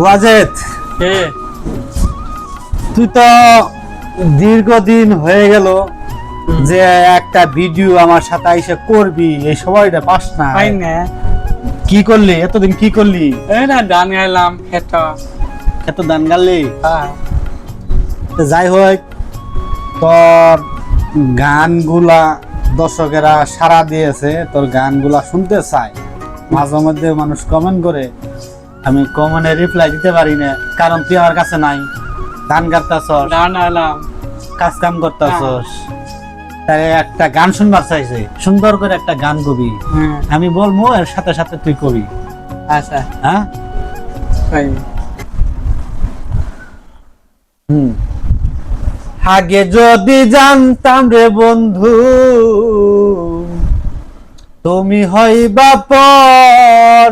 ওয়াজেদ। তুই তো দীর্ঘদিন হয়ে গেল যে একটা ভিডিও আমার সাথে এসে করবি এই সময়টা পাস না। কি করলি? এতদিন কি করলি? এই না গান গাইলাম খেত। এত দান গালি? হ্যাঁ। যাই হোক তোর গানগুলা দর্শকেরা সারা দিয়েছে তোর গানগুলা শুনতে চায়। মাঝে মধ্যে মানুষ কমেন্ট করে আমি কমেন্টে রিপ্লাই দিতে পারি না কারণ তুই আমার কাছে নাই। গান গাইতাছস। গান গাইলাম কাজ কাম করতেছস। তাই একটা গান শুনবার চাইছে। সুন্দর করে একটা গান কবি। আমি বলব এর সাথে সাথে তুই কবি। আচ্ছা। হ্যাঁ। হুম। আগে যদি জানতাম রে বন্ধু তুমি হইবা পর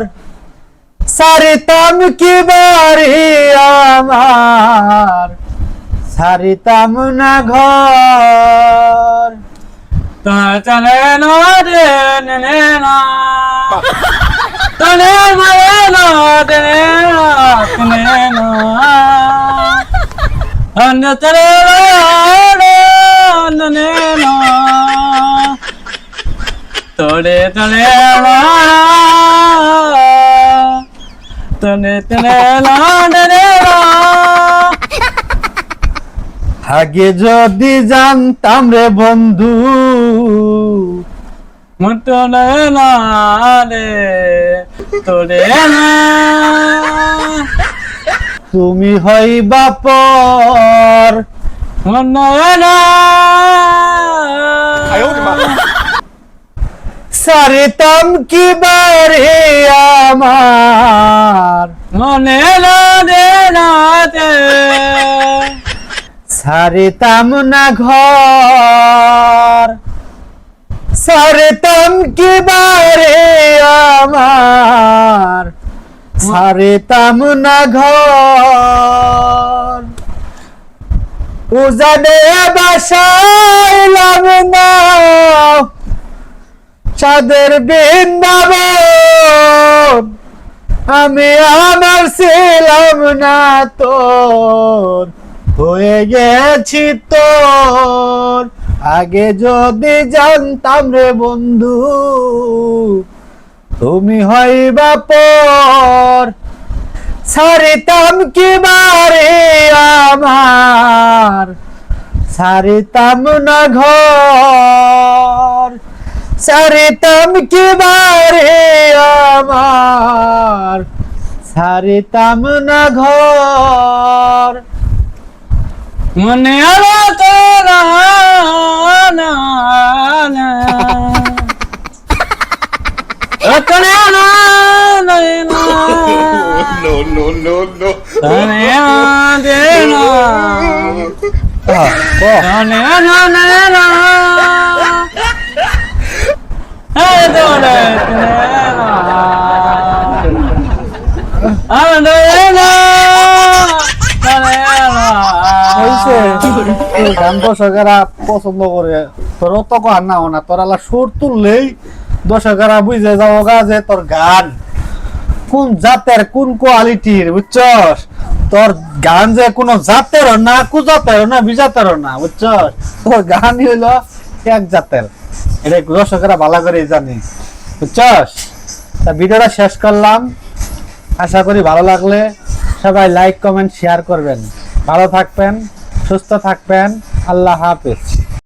সারিতাম কি বাড়ি আমার? সারিতাম না ঘর। তোমার চলে না নে নে, না। চলে মারে না রে নে, না নে না, নে। নে না। রে নে না আগে যদি জানতাম রে বন্ধু মটনে না রে তোরে না তুমি হইবা পর মনে না সারিতাম কি বাড়ি আমার? মনে না রে রাতে সারিতাম না ঘর। সারিতাম কি বাড়ি আমার? সারিতাম না ঘর। উজানে বাসাইলাম না চাঁদের বৃন্দাবন, আমি আমার ছিলাম না তোর, হয়ে গেছি তোর। আগে যদি জানতাম রে বন্ধু, তুমি হইবা পর। ছাড়িতাম কি বারে আমার, ছাড়িতাম না ঘর। ছাড়িতাম কি বারে আমার ছাড়িতাম না ঘর মনে আলো তোরা না না মটনে না রে না no, no, no, no. তোরে না গান দর্শকেরা পছন্দ করে গান গা যে তোর গান কোন জাতের, কোন কোয়ালিটির, বুঝছস? তোর গান যে কোনো জাতের না কুজাতের না বিজাতের না, বুঝছস? তোর গানই হইল এক জাতের। এটা দর্শকেরা ভালো করে জানি। বুঝছস? তা ভিডিওটা শেষ করলাম। আশা করি ভালো লাগলে সবাই লাইক কমেন্ট শেয়ার করবেন। ভালো থাকবেন, সুস্থ থাকবেন। আল্লাহ হাফেজ।